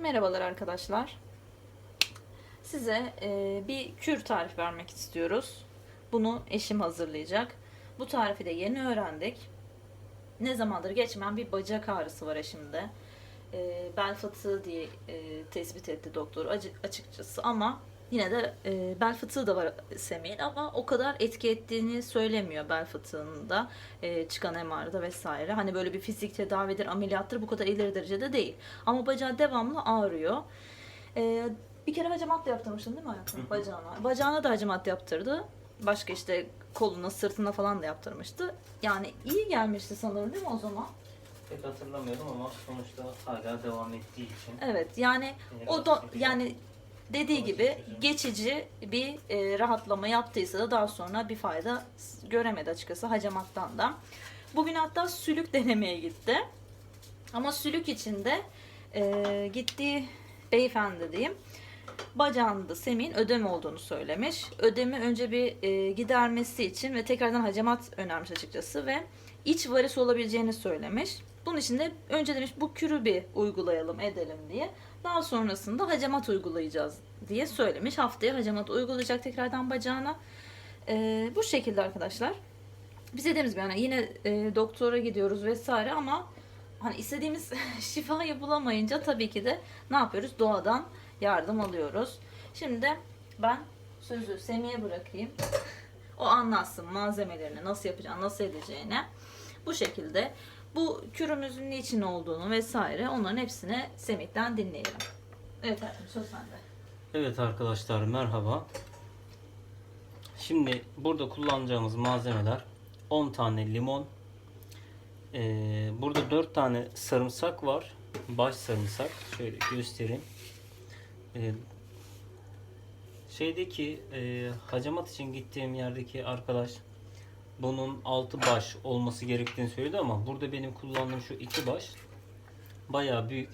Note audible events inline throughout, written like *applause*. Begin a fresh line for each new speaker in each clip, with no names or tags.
Merhabalar arkadaşlar. Size e, bir kür tarif vermek istiyoruz. Bunu eşim hazırlayacak. Bu tarifi de yeni öğrendik. Ne zamandır geçmeyen bir bacak ağrısı var eşimde. E, bel fıtığı diye e, tespit etti doktor açıkçası ama yine de e, bel fıtığı da var Semih'in ama o kadar etki ettiğini söylemiyor bel fıtığında e, çıkan MR'da vesaire. Hani böyle bir fizik tedavidir, ameliyattır bu kadar ileri derecede değil. Ama bacağı devamlı ağrıyor. E, bir kere hacamat da yaptırmıştın değil mi hayatım? Bacağına. Bacağına da hacamat yaptırdı. Başka işte koluna, sırtına falan da yaptırmıştı. Yani iyi gelmişti sanırım değil mi o zaman?
Pek hatırlamıyorum ama sonuçta hala devam ettiği için.
Evet yani o da yani dediği gibi geçici bir e, rahatlama yaptıysa da daha sonra bir fayda göremedi açıkçası hacamattan da. Bugün hatta sülük *laughs* denemeye gitti. Ama sülük içinde e, gittiği beyefendi diyeyim bacağında Semih'in ödem olduğunu söylemiş. Ödemi önce bir e, gidermesi için ve tekrardan hacamat önermiş açıkçası ve iç varis olabileceğini söylemiş. Bunun için de önce demiş bu kürü bir uygulayalım edelim diye. Daha sonrasında hacamat uygulayacağız diye söylemiş. Haftaya hacamat uygulayacak tekrardan bacağına. E, bu şekilde arkadaşlar. Biz dediğimiz gibi yani yine e, doktora gidiyoruz vesaire ama hani istediğimiz *laughs* şifayı bulamayınca tabii ki de ne yapıyoruz? Doğadan yardım alıyoruz. Şimdi ben sözü Semih'e bırakayım. *laughs* O anlatsın malzemelerini nasıl yapacağını, nasıl edeceğini. Bu şekilde bu kürümüzün niçin olduğunu vesaire onların hepsini Semih'ten dinleyelim. Evet hayatım söz sende.
Evet arkadaşlar merhaba. Şimdi burada kullanacağımız malzemeler 10 tane limon. Ee, burada 4 tane sarımsak var. Baş sarımsak. Şöyle göstereyim. Ee, şeydeki e, hacamat için gittiğim yerdeki arkadaş bunun 6 baş olması gerektiğini söyledi ama burada benim kullandığım şu iki baş bayağı büyük.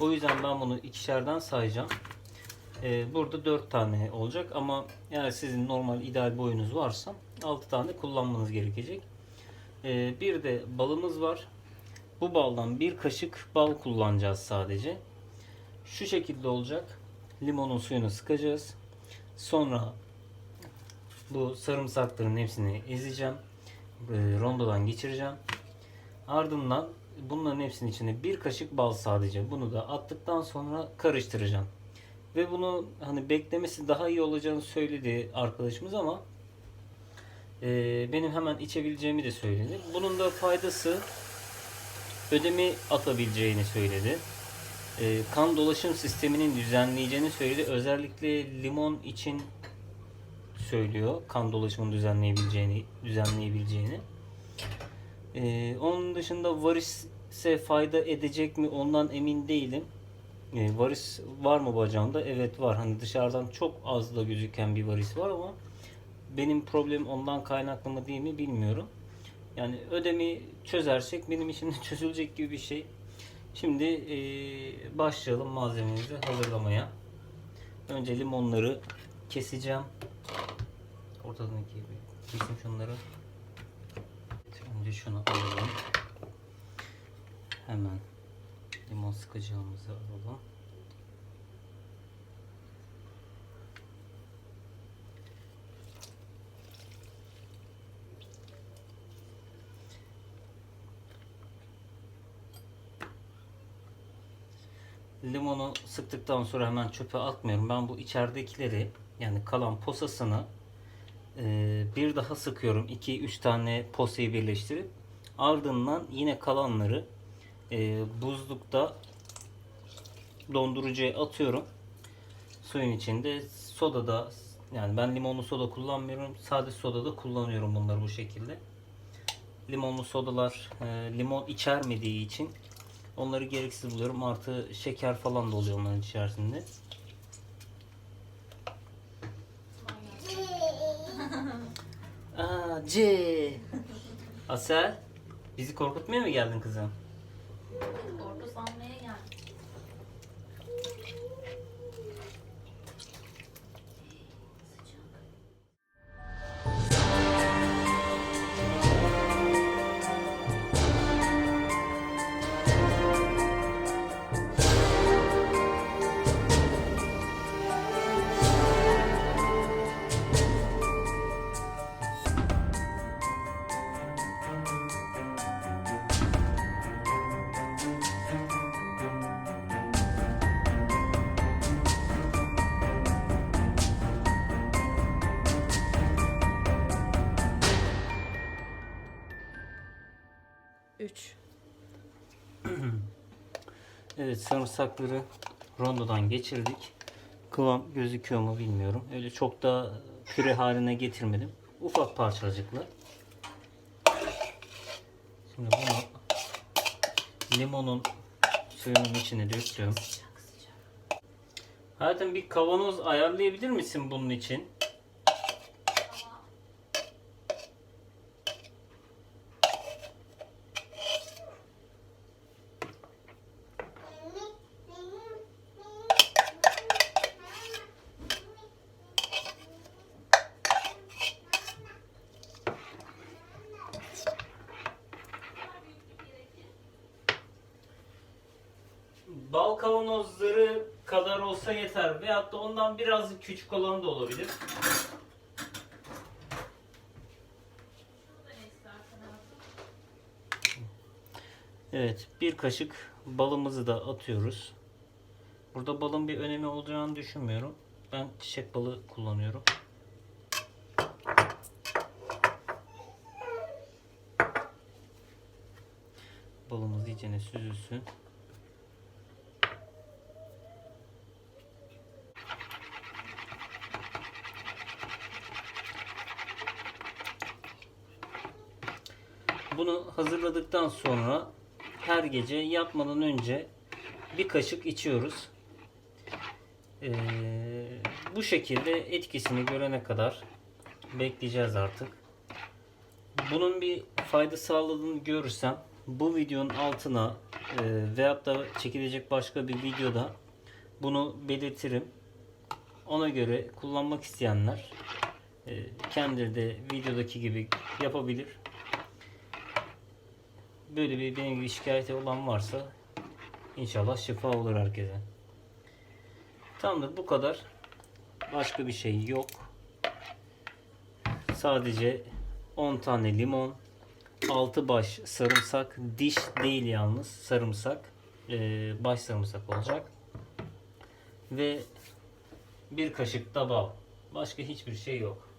O yüzden ben bunu ikişerden sayacağım. Ee, burada 4 tane olacak ama eğer sizin normal ideal boyunuz varsa 6 tane kullanmanız gerekecek. Ee, bir de balımız var. Bu baldan bir kaşık bal kullanacağız sadece. Şu şekilde olacak. Limonun suyunu sıkacağız. Sonra bu sarımsakların hepsini ezeceğim. Ee, Rondodan geçireceğim. Ardından bunların hepsinin içine bir kaşık bal sadece. Bunu da attıktan sonra karıştıracağım. Ve bunu hani beklemesi daha iyi olacağını söyledi arkadaşımız ama e, benim hemen içebileceğimi de söyledi. Bunun da faydası ödemi atabileceğini söyledi. E, kan dolaşım sisteminin düzenleyeceğini söyledi. Özellikle limon için söylüyor. Kan dolaşımını düzenleyebileceğini, düzenleyebileceğini. E, onun dışında varise fayda edecek mi ondan emin değilim. E, varis var mı bacağımda? Evet var. Hani dışarıdan çok az da gözüken bir varis var ama benim problemim ondan kaynaklı mı değil mi bilmiyorum. Yani ödemi çözersek benim için *laughs* çözülecek gibi bir şey. Şimdi e, başlayalım malzememizi hazırlamaya. Önce limonları keseceğim. Ortadan ikiye bir kesim şunları. Önce şunu alalım. Hemen limon sıkacağımızı alalım. Limonu sıktıktan sonra hemen çöpe atmıyorum. Ben bu içeridekileri yani kalan posasını bir daha sıkıyorum. 2-3 tane posayı birleştirip ardından yine kalanları e, buzlukta dondurucuya atıyorum. Suyun içinde soda da yani ben limonlu soda kullanmıyorum. Sade soda da kullanıyorum bunları bu şekilde. Limonlu sodalar e, limon içermediği için onları gereksiz buluyorum. Artı şeker falan da oluyor onların içerisinde. C. Asel, bizi korkutmaya mı geldin kızım?
3. *clears throat*
evet sarımsakları rondodan geçirdik. Kıvam gözüküyor mu bilmiyorum. Öyle çok da püre haline getirmedim. Ufak parçacıklar. Şimdi bunu limonun suyunun içine döktüm. Hayatım bir kavanoz ayarlayabilir misin bunun için? Bal kavanozları kadar olsa yeter. Veyahut da ondan biraz küçük olan da olabilir. Evet, bir kaşık balımızı da atıyoruz. Burada balın bir önemi olacağını düşünmüyorum. Ben çiçek balı kullanıyorum. Balımız iyicene süzülsün. Bunu hazırladıktan sonra her gece yatmadan önce bir kaşık içiyoruz. Ee, bu şekilde etkisini görene kadar bekleyeceğiz artık. Bunun bir fayda sağladığını görürsem bu videonun altına e, veyahut da çekilecek başka bir videoda bunu belirtirim. Ona göre kullanmak isteyenler e, kendileri de videodaki gibi yapabilir. Böyle bir benim gibi şikayeti olan varsa inşallah şifa olur herkese. Tamamdır bu kadar. Başka bir şey yok. Sadece 10 tane limon, 6 baş sarımsak, diş değil yalnız sarımsak, ee, baş sarımsak olacak. Ve bir kaşık da bal. Başka hiçbir şey yok.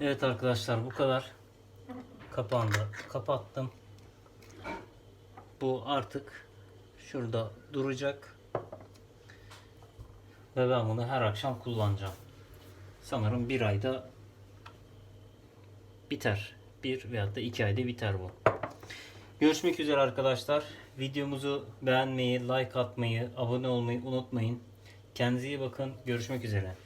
Evet arkadaşlar bu kadar. Kapandı. Kapattım. Bu artık şurada duracak. Ve ben bunu her akşam kullanacağım. Sanırım bir ayda biter. Bir veyahut da iki ayda biter bu. Görüşmek üzere arkadaşlar. Videomuzu beğenmeyi, like atmayı, abone olmayı unutmayın. Kendinize iyi bakın. Görüşmek üzere.